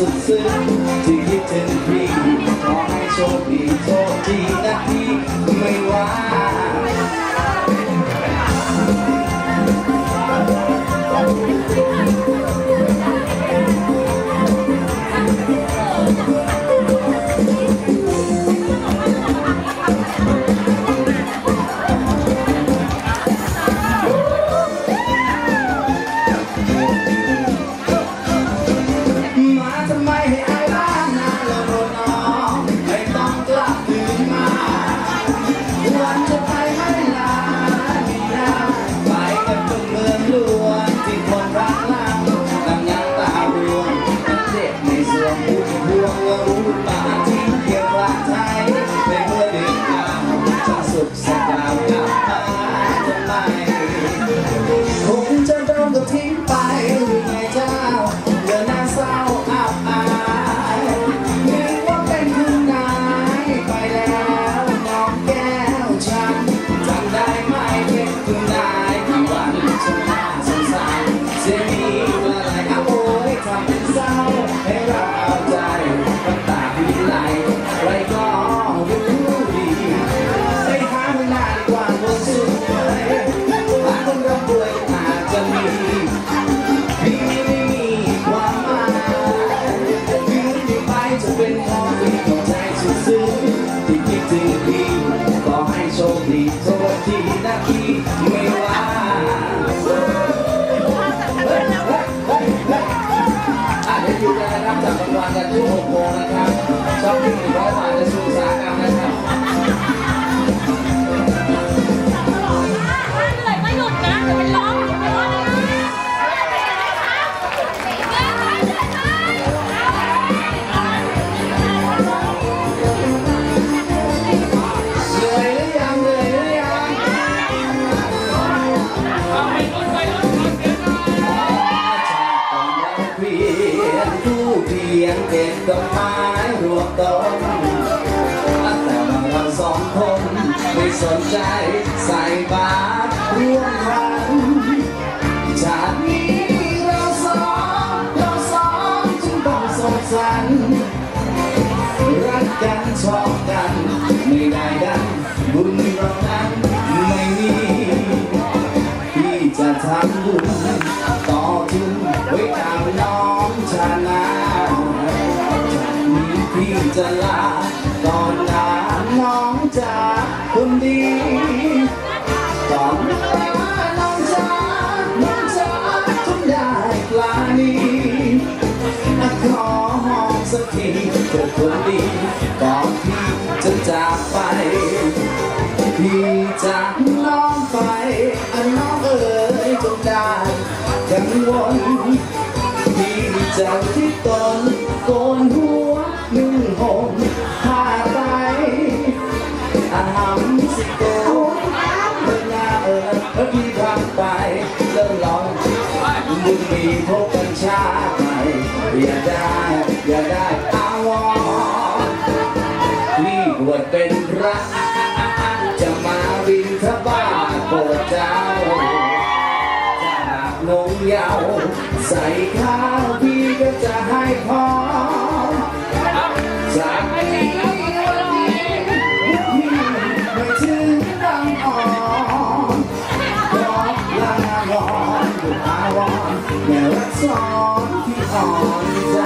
você เป็นให้เราเอาใจตาพิไลไรก็รู้ดีใส่หาเวลากว่าวันสุดหาคนร่ำรวยอาจจะมีมีไม่มีความหมายถึงที่ไปจะเป็นใคร ดอกไม้รวมต้นแต่ว่าเราสองคนไม่สนใจใส่บาตรร่วมรันชาตินี้เราสองเราสองจึงต้องสงสารรักกันชอบกันไม่ได้ดังบุญเรานั้นไม่มีที่จะทำบุญ จะลาก่อนลาน้องจ๋าคนดีตอนไปว่าน้องจ๋าน้องจ๋าทำได้ปลานี้ขอหอมสักทีเธอคนดีก่อนพี่จะจากไปพี่จะน้องไปอันน้องเอ๋ยจงได้กังวลพี่จะที่ตอนก่อนหัว Yeah. แม่รักสองที่อ่อนใจ